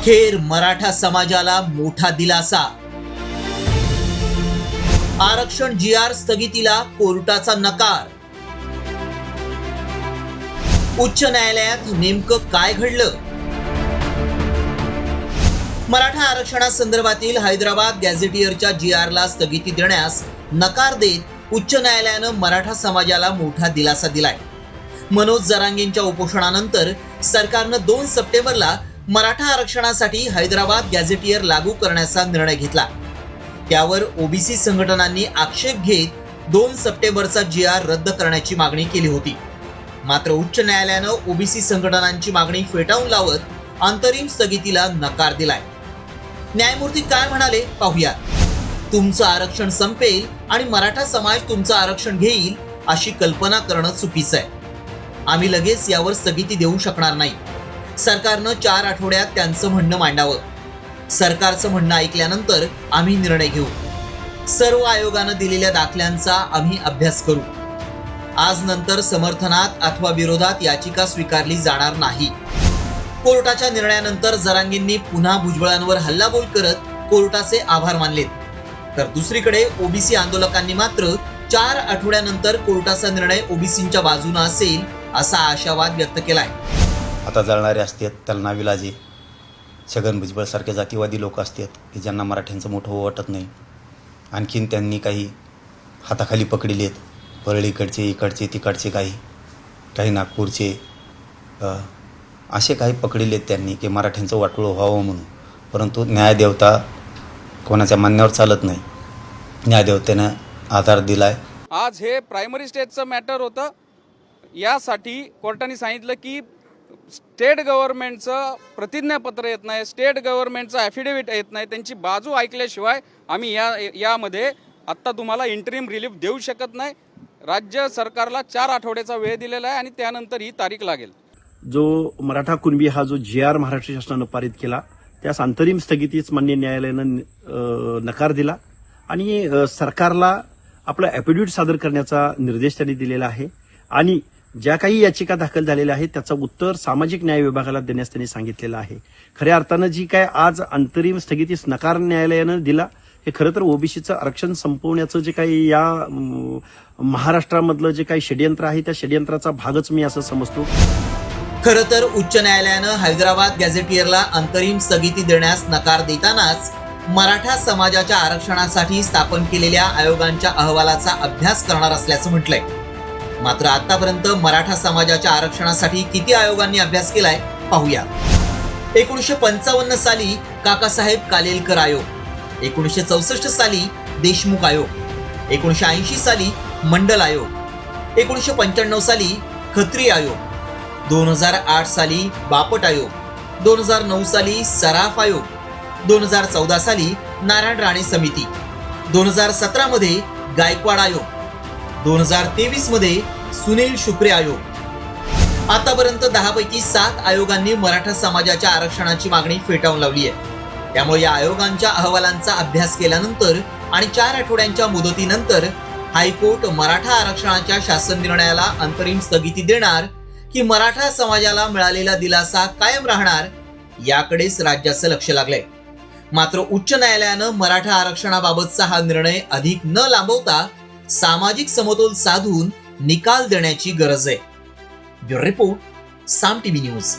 अखेर मराठा समाजाला मोठा दिलासा. आरक्षण जी आर स्थगितीला कोर्टाचा नकार. उच्च न्यायालयात नेमकं काय घडलं? मराठा आरक्षणासंदर्भातील हैदराबाद गॅझेटियरच्या जी आरला स्थगिती देण्यास नकार देत उच्च न्यायालयानं मराठा समाजाला मोठा दिलासा दिलाय. मनोज जरांगेंच्या उपोषणानंतर सरकारनं दोन सप्टेंबरला मराठा आरक्षणासाठी हैदराबाद गॅझेटियर लागू करण्याचा निर्णय घेतला. त्यावर ओबीसी संघटनांनी आक्षेप घेत दोन सप्टेंबरचा जी आर रद्द करण्याची मागणी केली होती. मात्र उच्च न्यायालयानं ओबीसी संघटनांची मागणी फेटाळून लावत अंतरिम स्थगितीला नकार दिलाय. न्यायमूर्ती काय म्हणाले पाहूया तुमचं आरक्षण संपेल आणि मराठा समाज तुमचं आरक्षण घेईल अशी कल्पना करणं चुकीचं आहे. आम्ही लगेच यावर स्थगिती देऊ शकणार नाही. सरकारनं चार आठवड्यात त्यांचं म्हणणं मांडावं. सरकारचं म्हणणं ऐकल्यानंतर आम्ही निर्णय घेऊ. सर्व आयोगानं दिलेल्या दाखल्यांचा आम्ही अभ्यास करू. आज नंतर समर्थनात अथवा विरोधात याचिका स्वीकारली जाणार नाही. कोर्टाच्या निर्णयानंतर जरांगींनी पुन्हा भुजबळांवर हल्लाबोल करत कोर्टाचे आभार मानलेत. तर दुसरीकडे ओबीसी आंदोलकांनी मात्र चार आठवड्यानंतर कोर्टाचा निर्णय ओबीसींच्या बाजूने असेल असा आशावाद व्यक्त केलाय. आता जळणारे असतात त्याला नाविलाजे छगन भुजबळसारखे जातीवादी लोक असतात की ज्यांना मराठ्यांचं मोठं हो वाटत नाही. आणखीन त्यांनी काही हाताखाली पकडलेत परळीकडचे इकडचे तिकडचे काही काही नागपूरचे असे काही पकडलेत त्यांनी की मराठ्यांचं वाटोळं व्हावं म्हणून. परंतु न्यायदेवता कोणाच्या मान्यावर चालत नाही. न्यायदेवतेनं आधार दिलाय. आज हे प्रायमरी स्टेजचं मॅटर होतं. यासाठी कोर्टाने सांगितलं की स्टेट गव्हर्नमेंटचं प्रतिज्ञापत्र येत नाही स्टेट गव्हर्नमेंटचं ॲफिडेविट येत नाही त्यांची बाजू ऐकल्याशिवाय आम्ही या यामध्ये आत्ता तुम्हाला इंटरिम रिलीफ देऊ शकत नाही. राज्य सरकारला चार आठवड्याचा वेळ दिलेला आहे आणि त्यानंतर ही तारीख लागेल. जो मराठा कुणबी हा जो जी आर महाराष्ट्र शासनानं पारित केला त्यास अंतरिम स्थगितीच मान्य न्यायालयानं नकार दिला आणि सरकारला आपलं ॲफिडेव्हिट सादर करण्याचा निर्देश त्यांनी दिलेला आहे. आणि ज्या काही याचिका दाखल झालेल्या आहेत त्याचं उत्तर सामाजिक न्याय विभागाला देण्यास त्यांनी सांगितलेलं आहे. खऱ्या अर्थानं जी काय आज अंतरिम स्थगितीस नकार न्यायालयानं दिला हे खरं तर ओबीसीचं आरक्षण संपवण्याचं जे काही या महाराष्ट्रामधलं जे काही षडयंत्र आहे त्या षडयंत्राचा भागच मी असं समजतो. खरं तर उच्च न्यायालयानं हैदराबाद गॅझेटियरला अंतरिम स्थगिती देण्यास नकार देतानाच मराठा समाजाच्या आरक्षणासाठी स्थापन केलेल्या आयोगांच्या अहवालाचा अभ्यास करणार असल्याचं म्हटलंय. मात्र आतापर्यंत मराठा समाजाच्या आरक्षणासाठी किती आयोगांनी अभ्यास केलाय पाहूया. एकोणीसशे पंचावन्न साली काकासाहेब कालेलकर आयोग एकोणीसशे चौसष्ट साली देशमुख आयोग एकोणीसशे ऐंशी साली मंडल आयोग एकोणीसशे पंच्याण्णव साली खत्री आयोग दोन हजार आठ साली बापट आयोग दोन हजार नऊ साली सराफ आयोग दोन हजार चौदा साली नारायण राणे समिती दोन हजार सतरामध्ये गायकवाड आयोग दोन हजार तेवीसमध्ये सुनील शुक्रे आयोग. आतापर्यंत दहापैकी सात आयोगांनी मराठा समाजाच्या आरक्षणाची मागणी फेटाळून लावली आहे. त्यामुळे या आयोगांच्या अहवालांचा अभ्यास केल्यानंतर आणि चार आठवड्यांच्या मुदतीनंतर हायकोर्ट मराठा आरक्षणाच्या शासन निर्णयाला अंतरिम स्थगिती देणार की मराठा समाजाला मिळालेला दिलासा कायम राहणार याकडेच राज्याचं लक्ष लागलंय. मात्र उच्च न्यायालयानं मराठा आरक्षणाबाबतचा हा निर्णय अधिक न लांबवता सामाजिक समतोल साधून निकाल देण्याची गरज आहे. Bureau report Saam TV news.